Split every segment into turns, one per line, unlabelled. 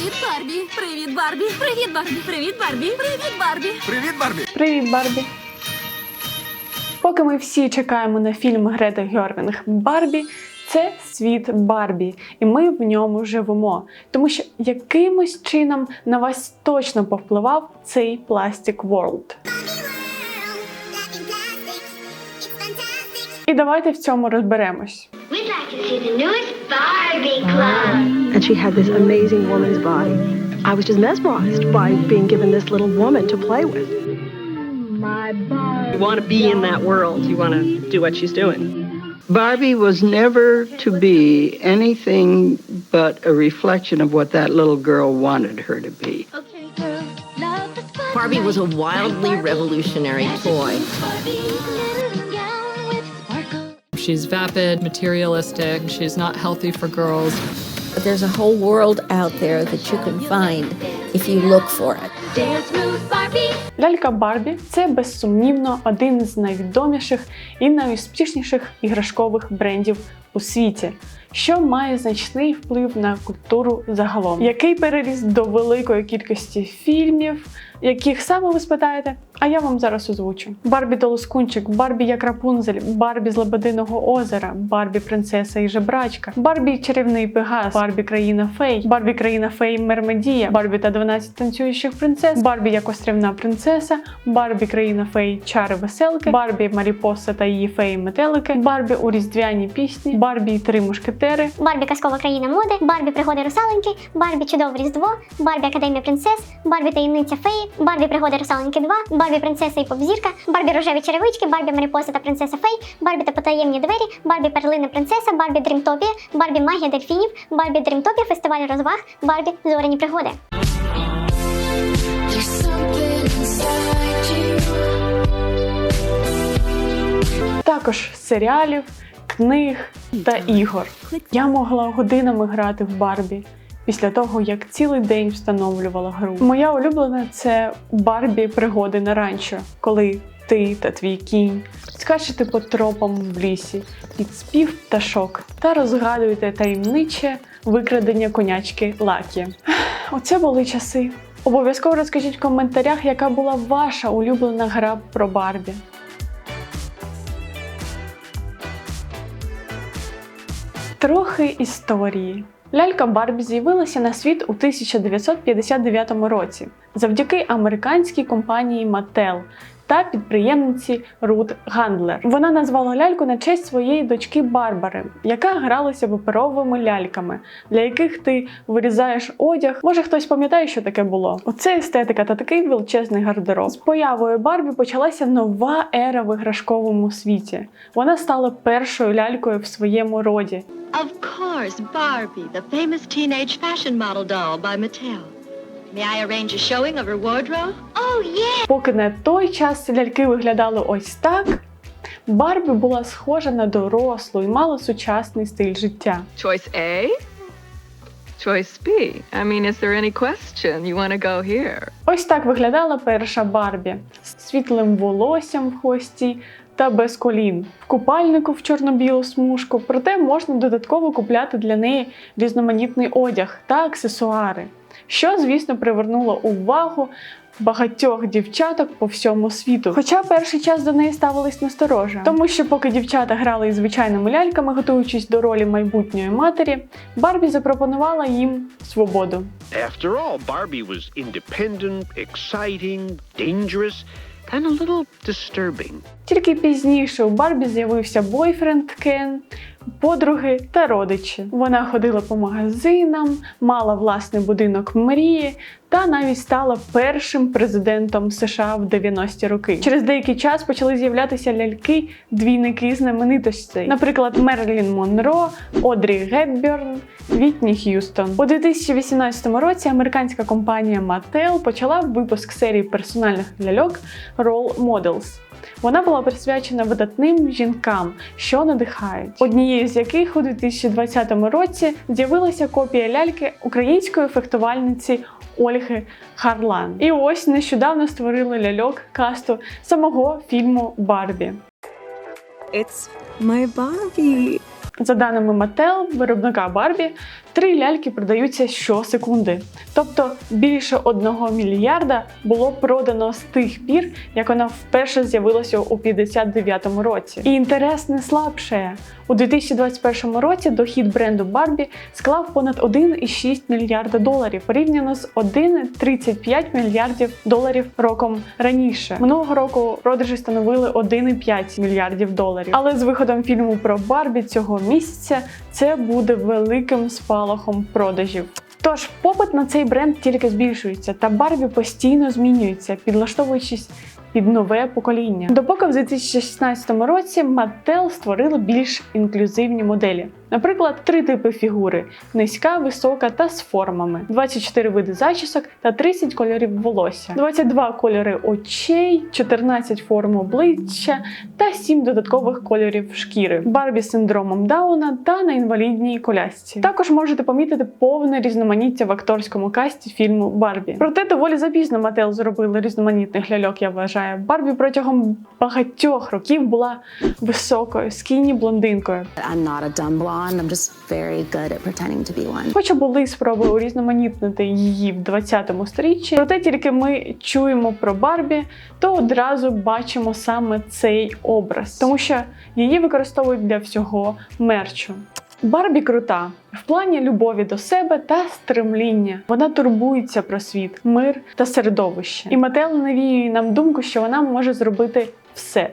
Привіт, Барбі! Привіт, Барбі! Привіт, Барбі! Привіт, Барбі! Привіт, Барбі!
Привіт, Барбі!
Привіт, Барбі! Поки ми всі чекаємо на фільм Грети Гьорвінг Барбі, це світ Барбі, і ми в ньому живемо. Тому що якимось чином на вас точно повпливав цей пластик World. І давайте в цьому розберемось.
We'd like to see the newest Barbie club.
and she had this amazing woman's body. I was just mesmerized by being given this little woman to play with. You want to be in that world. You want to do what she's doing.
Barbie was never to be anything but a reflection of what that little girl wanted her to be.
Okay, girl, love the spotlight.
Barbie was a wildly revolutionary toy.
She's vapid, materialistic, she's not healthy for girls.
But there's a whole world out there that you can find if you look for it.
Лялька Барбі це безсумнівно один з найвідоміших і найуспішніших іграшкових брендів у світі, що має значний вплив на культуру загалом, який переріс до великої кількості фільмів, яких саме ви спитаєте, а я вам зараз озвучу: Барбі Толоскунчик, Барбі як Рапунзель, Барбі з Лебединого озера, Барбі Принцеса і Жебрачка, Барбі Чарівний Пегас, Барбі Країна Фей, Барбі Країна Фей Мермедія, Барбі та 12 танцюючих принцес, Барбі як острівна принцеса, Барбі Країна Фей Чари Веселки, Барбі Маріпоса та її феї метелики, Барбі у різдвяні пісні, Барбі і три мушкетери,
Барбі казкова країна моди, Барбі пригоди русаленьки, Барбі чудове різдво, Барбі академія принцес, Барбі таємниця феї, Барбі пригоди русаленьки 2, Барбі принцеса і попзірка, Барбі рожеві черевички, Барбі Маріпоса та принцеса фей, Барбі та потаємні двері, Барбі перлина принцеса, Барбі Дрімтопія, Барбі магія дельфінів, Барбі Дрімтопія фестиваль розваг, Барбі зоряні пригоди.
також серіалів, книг та ігор. Я могла годинами грати в Барбі. Після того, як цілий день встановлювала гру. Моя улюблена це Барбі пригоди на ранчо, коли ти та твій кінь скачете по тропам в лісі під спів пташок та розгадуєте таємниче викрадення конячки Лакі. Оце були часи. Обов'язково розкажіть в коментарях, яка була ваша улюблена гра про Барбі. Трохи історії. Лялька Барбі з'явилася на світ у 1959 році завдяки американській компанії Mattel та підприємниці Рут Гандлер. Вона назвала ляльку на честь своєї дочки Барбари, яка гралася паперовими ляльками, для яких ти вирізаєш одяг. Може хтось пам'ятає, що таке було? Оце естетика та такий величезний гардероб. З появою Барбі почалася нова ера в іграшковому світі. Вона стала першою лялькою в своєму роді.
Of course, Barbie, the famous teenage fashion model doll by Mattel. May I arrange a showing of her wardrobe?
Oh, yeah!
Поки на той час ляльки виглядали ось так. Барбі була схожа на дорослу і мала сучасний стиль життя.
Choice A? Choice B? I mean, is there any question you want to go here?
Ось так виглядала перша Барбі з світлим волоссям в хвості та без колін, в купальнику в чорно-білу смужку. Проте можна додатково купляти для неї різноманітний одяг та аксесуари, що, звісно, привернуло увагу багатьох дівчаток по всьому світу. Хоча перший час до неї ставились насторожа, тому що поки дівчата грали із звичайними ляльками, готуючись до ролі майбутньої матері, Барбі запропонувала їм свободу.
After all, Barbie was independent, exciting, dangerous, and a little disturbing.
Тільки пізніше у Барбі з'явився бойфренд Кен, подруги та родичі. Вона ходила по магазинам, мала власний будинок мрії та навіть стала першим президентом США в 90-ті роки. Через деякий час почали з'являтися ляльки двійники знаменитостей, наприклад, Мерлін Монро, Одрі Гепберн, Вітні Х'юстон. У 2018 році американська компанія Mattel почала випуск серії персональних ляльок Role Models. Вона була присвячена видатним жінкам, що надихають, однією з яких у 2020 році з'явилася копія ляльки української фехтувальниці Ольги Харлан. І ось нещодавно створили ляльок касту самого фільму Барбі.
It's my Barbie.
За даними Mattel, виробника Барбі, три ляльки продаються щосекунди. Тобто більше одного мільярда було продано з тих пір, як вона вперше з'явилася у 59-му році. І інтерес не слабшає. У 2021 році дохід бренду Барбі склав понад 1,6 мільярда доларів порівняно з 1,35 мільярдів доларів роком раніше. Минулого року продажі становили 1,5 мільярдів доларів. Але з виходом фільму про Барбі цього місяця це буде великим спалахом продажів. Тож попит на цей бренд тільки збільшується, та Барбі постійно змінюється, підлаштовуючись під нове покоління. Допоки в 2016 році Mattel створили більш інклюзивні моделі. Наприклад, три типи фігури: низька, висока та з формами, 24 види зачісок та 30 кольорів волосся, 22 кольори очей, 14 форм обличчя та 7 додаткових кольорів шкіри, Барбі з синдромом Дауна та на інвалідній колясці. Також можете помітити повне різноманіття в акторському касті фільму Барбі. Проте доволі запізно Мател зробили різноманітних ляльок. Я вважаю, Барбі протягом багатьох років була високою, скійні блондинкою.
I'm not a dumb blonde. I'm just very good at pretending to be one.
Хоча були спроби урізноманітнити її в 20 сторіччі, проте тільки ми чуємо про Барбі, то одразу бачимо саме цей образ, тому що її використовують для всього мерчу. Барбі крута в плані любові до себе та стремління. Вона турбується про світ, мир та середовище. І Мател навіює нам думку, що вона може зробити все.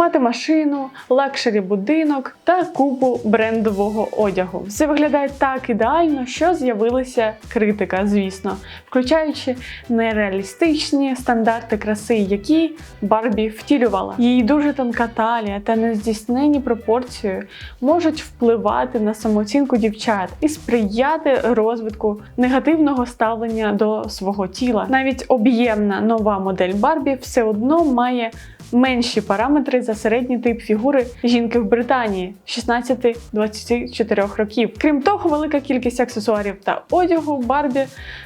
Мати машину, лакшері будинок та купу брендового одягу. Все виглядає так ідеально, що з'явилася критика, звісно, включаючи нереалістичні стандарти краси, які Барбі втілювала. Її дуже тонка талія та нездійснені пропорції можуть впливати на самооцінку дівчат і сприяти розвитку негативного ставлення до свого тіла. Навіть об'ємна нова модель Барбі все одно має менші параметри за середній тип фігури жінки в Британії 16-24 років. Крім того, велика кількість аксесуарів та одягу Барбі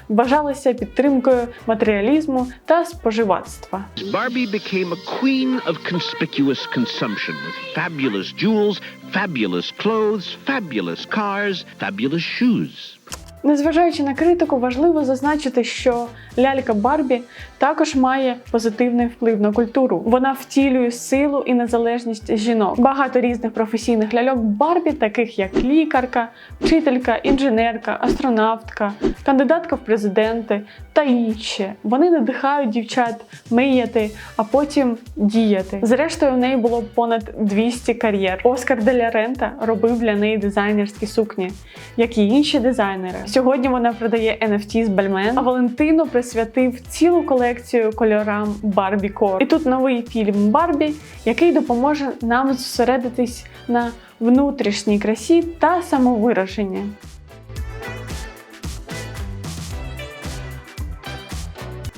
вважалася підтримкою матеріалізму та споживацтва.
Barbie became a queen of conspicuous consumption with fabulous jewels, fabulous clothes, fabulous cars, fabulous shoes.
Незважаючи на критику, важливо зазначити, що лялька Барбі також має позитивний вплив на культуру. Вона втілює силу і незалежність жінок. Багато різних професійних ляльок Барбі, таких як лікарка, вчителька, інженерка, астронавтка, кандидатка в президенти та інші. Вони надихають дівчат мріяти, а потім діяти. Зрештою, у неї було понад 200 кар'єр. Оскар Деля Рента робив для неї дизайнерські сукні, як і інші дизайнери. Сьогодні вона продає NFT з Бальмен, а Валентино присвятив цілу колекцію кольорам Барбі Кор. І тут новий фільм Барбі, який допоможе нам зосередитись на внутрішній красі та самовираженні.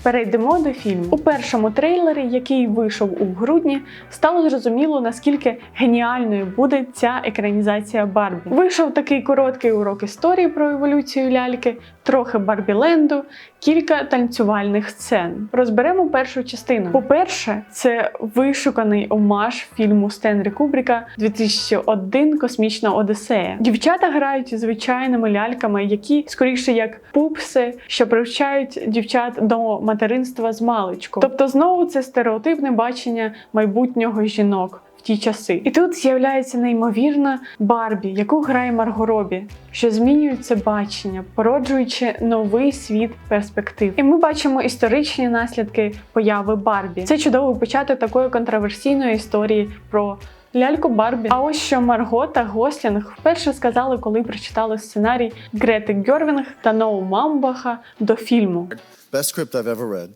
Перейдемо до фільму. У першому трейлері, який вийшов у грудні, стало зрозуміло, наскільки геніальною буде ця екранізація Барбі. Вийшов такий короткий урок історії про еволюцію ляльки, трохи Барбіленду, кілька танцювальних сцен. Розберемо першу частину. По-перше, це вишуканий омаж фільму Стенлі Кубріка 2001 Космічна Одесея. Дівчата грають звичайними ляльками, які скоріше як пупси, що привчають дівчат до материнства з маличку. Тобто, знову це стереотипне бачення майбутнього жінок. Ті часи, і тут з'являється неймовірна Барбі, яку грає Марго Робі, що змінює це бачення, породжуючи новий світ перспектив. І ми бачимо історичні наслідки появи Барбі. Це чудовий початок такої контроверсійної історії про ляльку Барбі. А ось що Марго та Гослінг вперше сказали, коли прочитали сценарій Грети Гьорвінг та Ноу Мамбаха до фільму.
Best script I've ever read.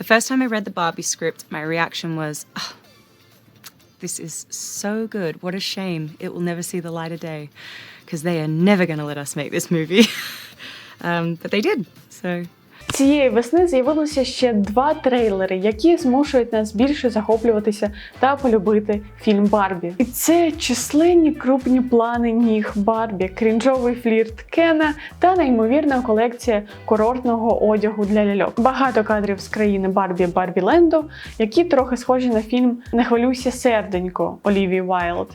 The first time I read the Barbie script, my reaction was, oh, this is so good. What a shame it will never see the light of day because they are never going to let us make this movie. um, but they did. So
Цієї весни з'явилося ще два трейлери, які змушують нас більше захоплюватися та полюбити фільм Барбі. І це численні крупні плани ніг Барбі, крінжовий флірт Кена та неймовірна колекція курортного одягу для ляльок. Багато кадрів з країни Барбі Барбіленду, які трохи схожі на фільм Не хвилюйся серденько Олівії Вайлд.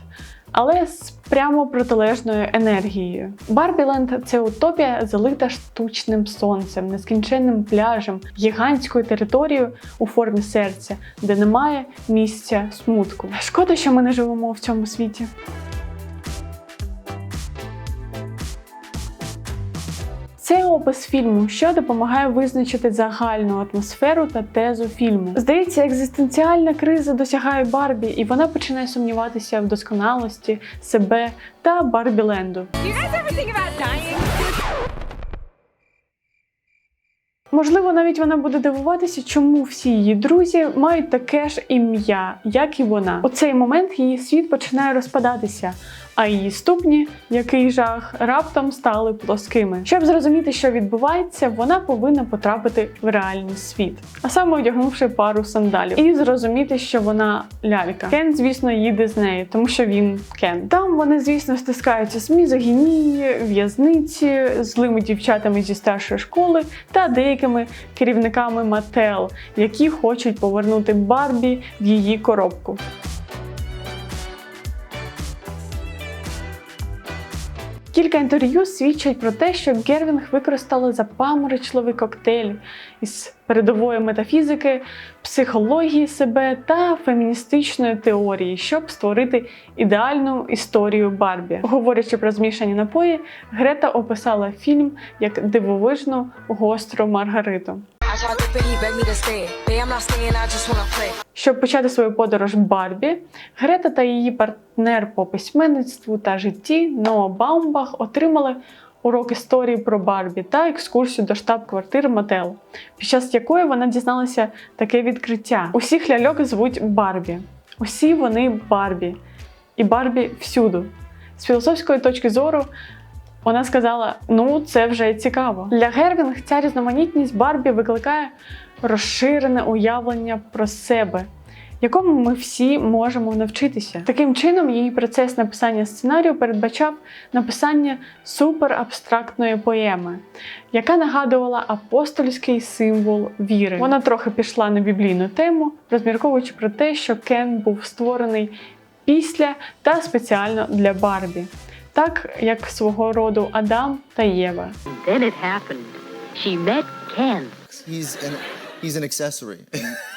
Але з прямо протилежною енергією. Барбіленд це утопія, залита штучним сонцем, нескінченним пляжем, гігантською територією у формі серця, де немає місця смутку. Шкода, що ми не живемо в цьому світі. Це опис фільму, що допомагає визначити загальну атмосферу та тезу фільму. Здається, екзистенціальна криза досягає Барбі, і вона починає сумніватися в досконалості себе та Барбіленду. Можливо, навіть вона буде дивуватися, чому всі її друзі мають таке ж ім'я, як і вона. У цей момент її світ починає розпадатися, а її ступні, який жах, раптом стали плоскими. Щоб зрозуміти, що відбувається, вона повинна потрапити в реальний світ, а саме одягнувши пару сандалів, і зрозуміти, що вона лялька. Кен, звісно, їде з нею, тому що він Кен. Там вони, звісно, стискаються з мізогінії, в'язниці, злими дівчатами зі старшої школи та деякими керівниками Мател, які хочуть повернути Барбі в її коробку. Кілька інтерв'ю свідчать про те, що Гервінг використала запаморочливий коктейль із передової метафізики, психології себе та феміністичної теорії, щоб створити ідеальну історію Барбі. Говорячи про змішані напої, Грета описала фільм як дивовижну гостру Маргариту. Щоб почати свою подорож Барбі, Грета та її партнер по письменництву та житті Ноа Баумбах отримали урок історії про Барбі та екскурсію до штаб-квартири Мател, під час якої вона дізналася таке відкриття. Усіх ляльок звуть Барбі. Усі вони Барбі. І Барбі всюду. З філософської точки зору. Вона сказала: ну, це вже цікаво. Для Гервінг ця різноманітність Барбі викликає розширене уявлення про себе, якому ми всі можемо навчитися. Таким чином, її процес написання сценарію передбачав написання суперабстрактної поеми, яка нагадувала апостольський символ віри. Вона трохи пішла на біблійну тему, розмірковуючи про те, що Кен був створений після та спеціально для Барбі. Так як свого роду Адам та Єва.
Then it happened. She met Ken.
He's an he's an accessory.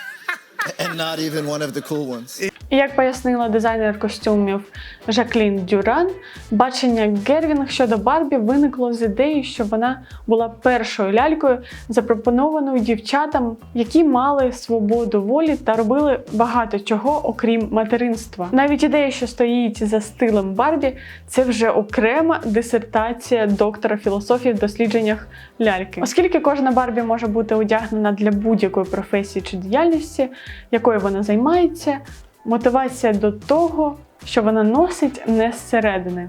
and not even one of the cool ones.
Як пояснила дизайнер костюмів Жаклін Дюран, бачення Гервінг щодо Барбі виникло з ідеї, що вона була першою лялькою, запропонованою дівчатам, які мали свободу волі та робили багато чого, окрім материнства. Навіть ідея, що стоїть за стилем Барбі, це вже окрема дисертація доктора філософії в дослідженнях ляльки. Оскільки кожна Барбі може бути одягнена для будь-якої професії чи діяльності, якою вона займається, мотивація до того, що вона носить не зсередини,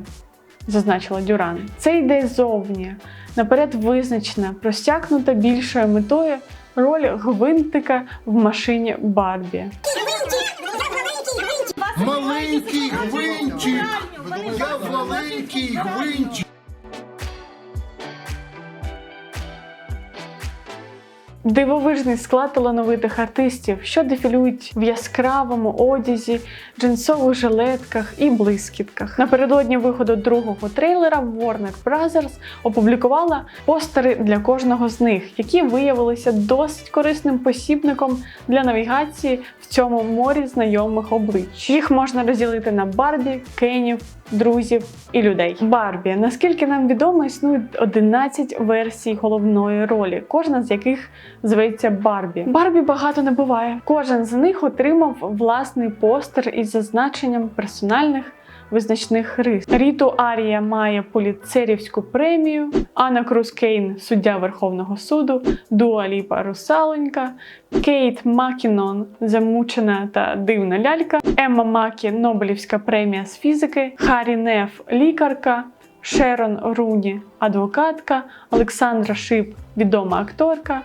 зазначила Дюран. Це йде ззовні, наперед визначена, простякнута більшою метою роль гвинтика в машині Барбі.
Маленький гвинтик! Я маленький гвинтик!
Дивовижний склад талановитих артистів, що дефілюють в яскравому одязі, джинсових жилетках і блискітках. Напередодні виходу другого трейлера Warner Brothers опублікувала постери для кожного з них, які виявилися досить корисним посібником для навігації в цьому морі знайомих облич. Їх можна розділити на Барбі, Кенів, друзів і людей. Барбі, наскільки нам відомо, існують 11 версій головної ролі, кожна з яких зветься Барбі. Барбі багато не буває. Кожен з них отримав власний постер із зазначенням персональних. Визначних рис Ріту Арія має поліцерівську премію, Анна Круз Кейн суддя Верховного суду, Дуа Ліпа Русалонька, Кейт Макінон замучена та дивна лялька, Емма Макі Нобелівська премія з фізики, Харі Неф лікарка, Шерон Руні адвокатка, Олександра Шип відома акторка,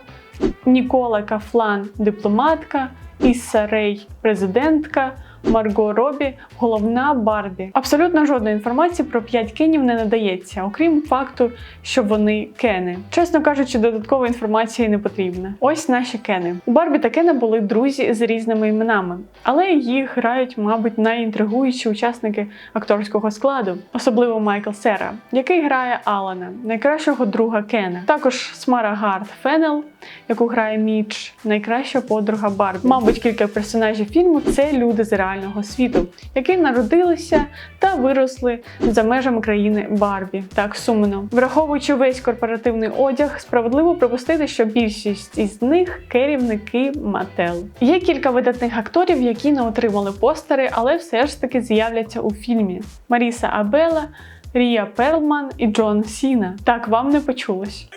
Нікола Кафлан дипломатка, Ісса Рей президентка. Марго Робі, головна Барбі. Абсолютно жодної інформації про п'ять кенів не надається, окрім факту, що вони кени. Чесно кажучи, додаткової інформації не потрібна. Ось наші кени. У Барбі та Кена були друзі з різними іменами, але їх грають, мабуть, найінтригуючі учасники акторського складу, особливо Майкл Сера, який грає Алана, найкращого друга Кена. Також Смара Гард Фенел, яку грає Міч, найкраща подруга Барбі. Мабуть, кілька персонажів фільму це люди з реального світу, які народилися та виросли за межами країни Барбі. Так сумно. Враховуючи весь корпоративний одяг, справедливо припустити, що більшість із них керівники Мател. Є кілька видатних акторів, які не отримали постери, але все ж таки з'являться у фільмі: Маріса Абела. Рія Перлман і Джон Сіна. Так вам не почулось.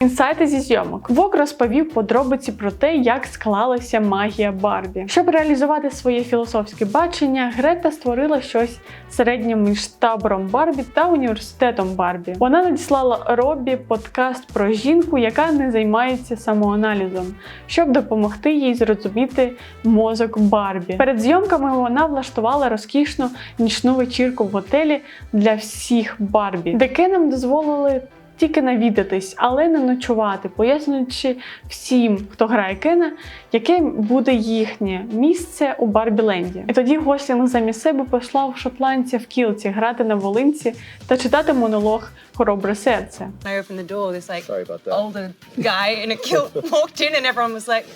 Інсайти зі зйомок. Вок розповів подробиці про те, як склалася магія Барбі. Щоб реалізувати своє філософське бачення, Грета створила щось середнє між табором Барбі та університетом Барбі. Вона надіслала Робі подкаст про жінку, яка не займається самоаналізом, щоб допомогти їй зрозуміти мозок Барбі. Перед зйомками вона влаштувала розкішну нічну вечірку в готелі для всіх Барбі, де Кенам дозволили тільки навідатись, але не ночувати, пояснюючи всім, хто грає Кена, яке буде їхнє місце у Барбіленді. І тоді Гослінг замість себе послав шотландця в кілці грати на волинці та читати монолог Хоробре серце.
I opened the door, this like older guy in a kilt walked in, and everyone was like,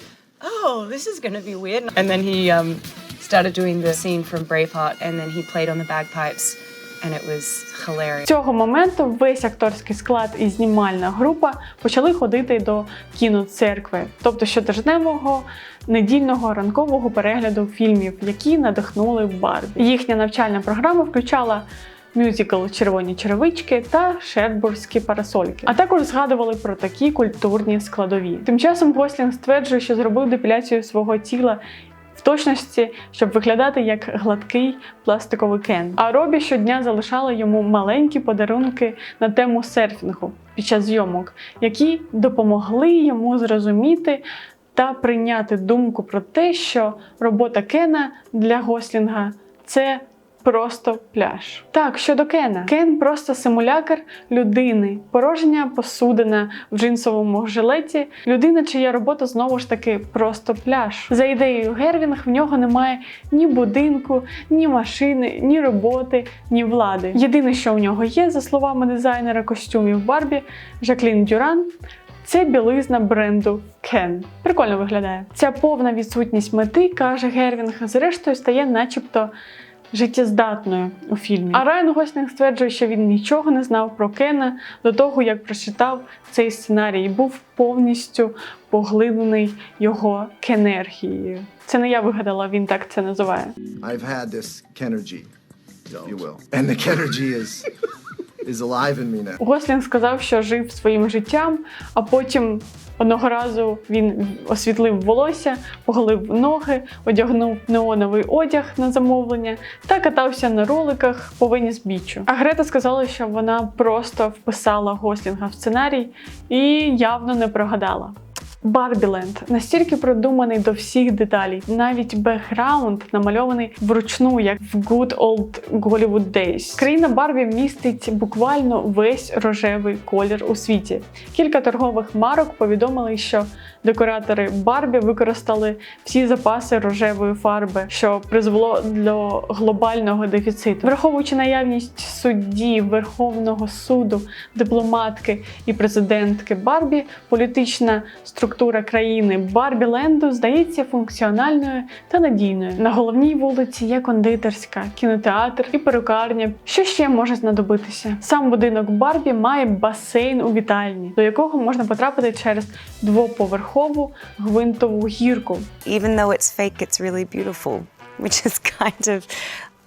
"Oh, this is going be weird." And then he um, started doing the scene from Braveheart, and then he played on the bagpipes, and it was hilarious.
Цього моменту весь акторський склад і знімальна група почали ходити до кіноцеркви, тобто щотижневого недільного ранкового перегляду фільмів, які надихнули Барбі. Їхня навчальна програма включала. Мюзикл Червоні черевички та Шербурзькі парасольки. А також згадували про такі культурні складові. Тим часом Гослінг стверджує, що зробив депіляцію свого тіла точності, щоб виглядати як гладкий пластиковий кен. А Робі щодня залишала йому маленькі подарунки на тему серфінгу під час зйомок, які допомогли йому зрозуміти та прийняти думку про те, що робота Кена для Гослінга це. Просто пляж. Так, щодо Кена, Кен просто симулякр людини, порожня посудина в джинсовому жилеті, людина, чия робота знову ж таки просто пляж. За ідеєю Гервінг, в нього немає ні будинку, ні машини, ні роботи, ні влади. Єдине, що у нього є, за словами дизайнера костюмів Барбі Жаклін Дюран. Це білизна бренду Ken. Прикольно виглядає. Ця повна відсутність мети, каже Гервінг, зрештою стає начебто життєздатною у фільмі. А Райан Гослінг стверджує, що він нічого не знав про Кена до того, як прочитав цей сценарій, і був повністю поглиблений його кенергією. Це не я вигадала, він так це називає.
I've had this Kenergy, if you will. And the Kenergy is is alive in me now.
Гослінг сказав, що жив своїм життям, а потім одного разу він освітлив волосся, поголив ноги, одягнув неоновий одяг на замовлення та катався на роликах по Веніс Бічу. А Грета сказала, що вона просто вписала Гослінга в сценарій і явно не прогадала. Барбіленд настільки продуманий до всіх деталей, навіть бекграунд намальований вручну, як в Good Old Hollywood Days. Країна Барбі містить буквально весь рожевий колір у світі. Кілька торгових марок повідомили, що декоратори Барбі використали всі запаси рожевої фарби, що призвело до глобального дефіциту. Враховуючи наявність судді Верховного суду, дипломатки і президентки Барбі, політична структура країни Барбіленду здається функціональною та надійною. На головній вулиці є кондитерська, кінотеатр і перукарня. Що ще може знадобитися? Сам будинок Барбі має басейн у вітальні, до якого можна потрапити через двоповерхову гвинтову гірку.
Even though it's fake, it's really beautiful, which is kind of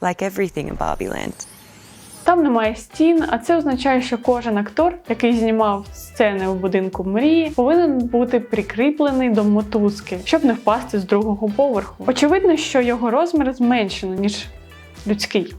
like everything in Barbie Land.
Там немає стін, а це означає, що кожен актор, який знімав сцени у будинку мрії, повинен бути прикріплений до мотузки, щоб не впасти з другого поверху. Очевидно, що його розмір зменшено ніж людський.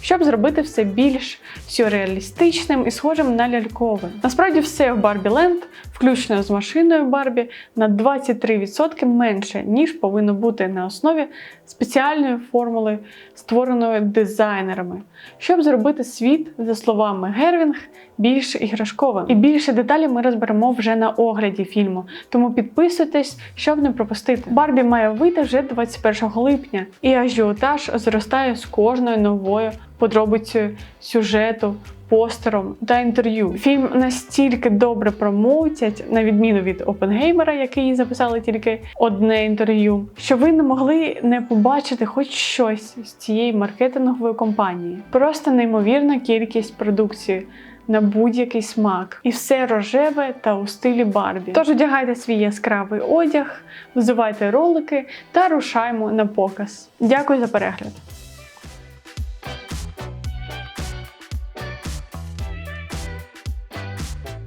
Щоб зробити все більш сюрреалістичним і схожим на лялькове. Насправді все в Барбі Ленд, включно з машиною Барбі, на 23% менше, ніж повинно бути на основі спеціальної формули, створеної дизайнерами, щоб зробити світ, за словами Гервінг, більш іграшковим. І більше деталей ми розберемо вже на огляді фільму. Тому підписуйтесь, щоб не пропустити. Барбі має вийти вже 21 липня, і ажіотаж зростає з кожною новою подробицею сюжету. Постером та інтерв'ю. Фільм настільки добре промоутять, на відміну від Опенгеймера, який записали тільки одне інтерв'ю, що ви не могли не побачити хоч щось з цієї маркетингової компанії. Просто неймовірна кількість продукції. На будь-який смак, і все рожеве та у стилі Барбі. Тож одягайте свій яскравий одяг, взивайте ролики та рушаймо на показ. Дякую за перегляд!